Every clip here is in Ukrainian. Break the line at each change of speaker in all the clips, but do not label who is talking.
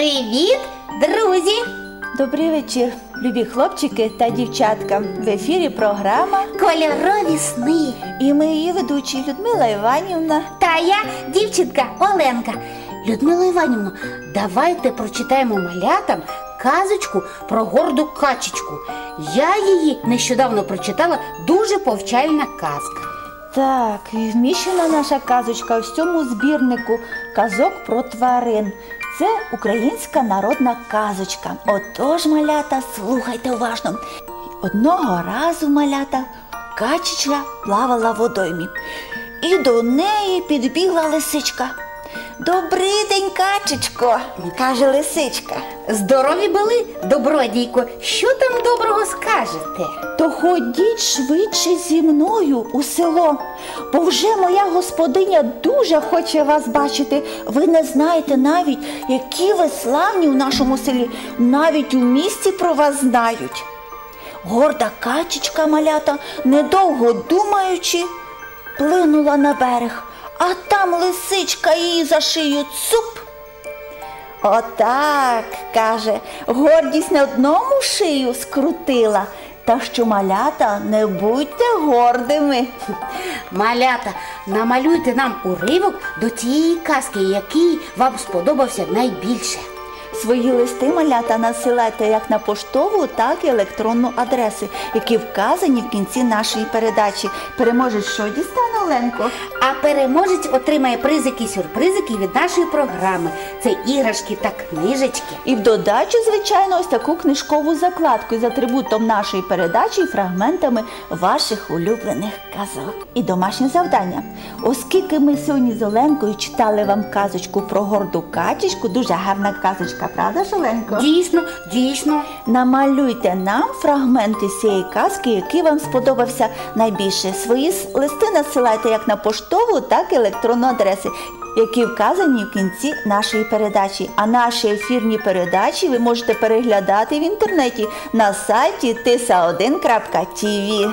Привіт, друзі!
Добрий вечір, любі хлопчики та дівчатка. В ефірі програма
Кольорові сни.
і ми її ведучі Людмила Іванівна.
Та я дівчинка Оленка. Людмила Іванівна, давайте прочитаємо малятам казочку про горду качечку. Я її нещодавно прочитала дуже повчальна казка.
Так, і вміщена наша казочка у цьому збірнику казок про тварин. Це українська народна казочка. Отож, малята, слухайте уважно. Одного разу малята качечка плавала в водоймі. І до неї підбігла лисичка. Добрий день, качечко, каже лисичка.
Здорові були, добродійко, що там доброго скажете?
То ходіть швидше зі мною у село, бо вже моя господиня дуже хоче вас бачити. Ви не знаєте навіть, які ви славні у нашому селі, навіть у місті про вас знають. Горда качечка малята, недовго думаючи, плинула на берег, а там лисичка її за шию цуп. Отак, каже, гордість не одному шию скрутила, та що малята не будьте гордими.
Малята, намалюйте нам уривок до тієї казки, який вам сподобався найбільше.
Свої листи малята насилайте як на поштову, так і електронну адресу, які вказані в кінці нашої передачі. Переможець що дістане Оленко?
А переможець отримає призики сюрпризики від нашої програми. Це іграшки та книжечки.
І в додачу, звичайно, ось таку книжкову закладку з атрибутом нашої передачі і фрагментами ваших улюблених казок. І домашнє завдання. Оскільки ми сьогодні з Оленкою читали вам казочку про горду качечку, дуже гарна казочка, правда ж, Оленко?
Дійсно, дійсно.
Намалюйте нам фрагменти цієї казки, який вам сподобався найбільше. Свої листи надсилайте як на поштову, так і електронну адреси, які вказані в кінці нашої передачі. А наші ефірні передачі ви можете переглядати в інтернеті на сайті tisa1.tv.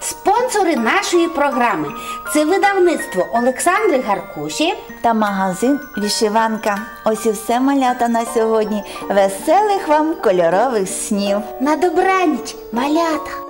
Спонсори нашої програми це видавництво Олександри Гаркуші.
Та магазин Вішиванка. Ось і все малята на сьогодні. Веселих вам кольорових снів!
На добраніч, малята!